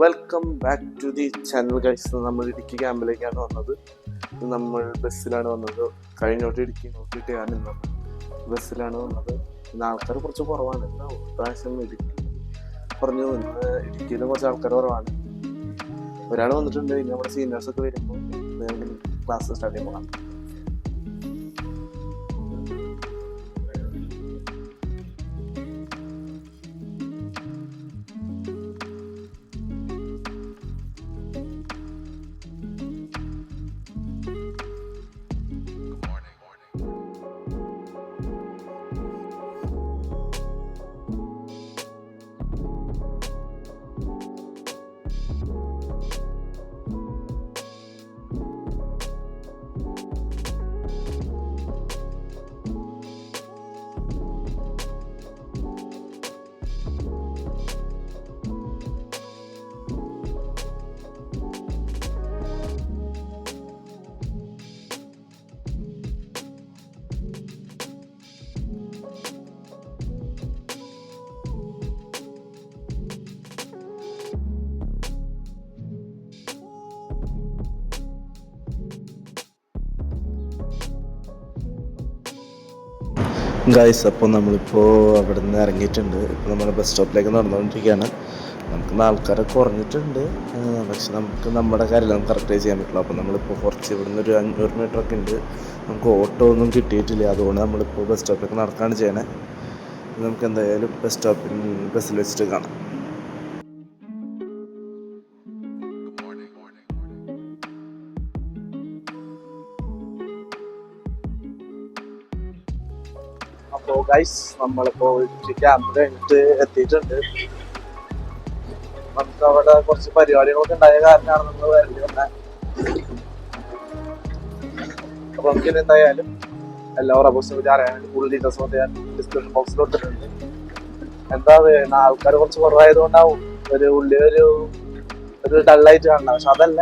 Welcome back to the channel guys നമ്മൾ ഇടുക്കി ക്യാമ്പിലേക്കാണ് വന്നത്. നമ്മൾ ബസ്സിലാണ് വന്നത്. കഴിഞ്ഞ തൊട്ട് ഇടുക്കി നോക്കിയിട്ട് ഞാൻ ബസ്സിലാണ് വന്നത്. ഇന്ന് ആൾക്കാർ കുറച്ച് കുറവാണ്. പ്രാവശ്യം ഇടുക്കി പറഞ്ഞു ഇന്ന് ഇടുക്കിയിൽ കുറച്ച് ആൾക്കാർ കുറവാണ്. ഒരാൾ വന്നിട്ടുണ്ട്. ഇനി നമ്മുടെ സീനിയേഴ്സ് ഒക്കെ വരുമ്പോൾ ക്ലാസ് സ്റ്റാർട്ട് ചെയ്യുമ്പോൾ കാണാം ഗൈസ് അപ്പോൾ നമ്മളിപ്പോൾ അവിടെ നിന്ന് ഇറങ്ങിയിട്ടുണ്ട്. ഇപ്പോൾ നമ്മൾ ബസ് സ്റ്റോപ്പിലേക്ക് നടന്നുകൊണ്ടിരിക്കുകയാണ്. നമുക്ക് ആൾക്കാരെ കുറഞ്ഞിട്ടുണ്ട്. പക്ഷെ നമുക്ക് നമ്മുടെ കാര്യമെല്ലാം കറക്റ്റായി ചെയ്യാൻ പറ്റില്ല. അപ്പോൾ നമ്മളിപ്പോൾ കുറച്ച് ഇവിടെ നിന്ന് ഒരു അഞ്ഞൂറ് മീറ്റർ ഒക്കെ ഉണ്ട്. നമുക്ക് ഓട്ടോ ഒന്നും കിട്ടിയിട്ടില്ല. അതുകൊണ്ട് നമ്മളിപ്പോൾ ബസ് സ്റ്റോപ്പിലേക്ക് നടക്കുകയാണ് ചെയ്യണേ. നമുക്ക് എന്തായാലും ബസ് സ്റ്റോപ്പിൽ ബസ്സിൽ വെച്ചിട്ട് കാണാം. അപ്പോൾ ഗൈസ് നമ്മളിപ്പോൾ ക്യാമ്പ് കഴിഞ്ഞിട്ട് എത്തിയിട്ടുണ്ട്. നമുക്ക് അവിടെ കുറച്ച് പരിപാടികളൊക്കെ ഉണ്ടായ കാരണമാണ് നമ്മൾ വരേണ്ടി വന്നത് അപ്പൊ നമുക്ക് എന്തായാലും എല്ലാ റബോസിനെ പറ്റി അറിയാൻ വേണ്ടി കൂടുതൽ ഡീറ്റെയിൽസ് ഒക്കെ ഞാൻ ഡിസ്ക്രിപ്ഷൻ ബോക്സിൽ ഇട്ടിട്ടുണ്ട് എന്താ ആൾക്കാർ കുറച്ച് കുറവായതുകൊണ്ടാവും ഒരു ഉള്ളി ഒരു ഒരു ഡള്ളായിട്ട് കാണണം പക്ഷെ അതല്ല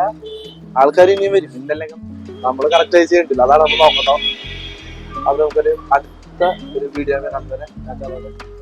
ആൾക്കാർ ഇനിയും വരും. ഇന്നല്ലെങ്കിൽ നമ്മൾ കറക്റ്റ് ആയി ചെയ്യണ്ടില്ല. അതാണ് നമ്മൾ നോക്കട്ടോ. അത് നമുക്കൊരു അടുത്ത ഒരു വീഡിയോ में काम करें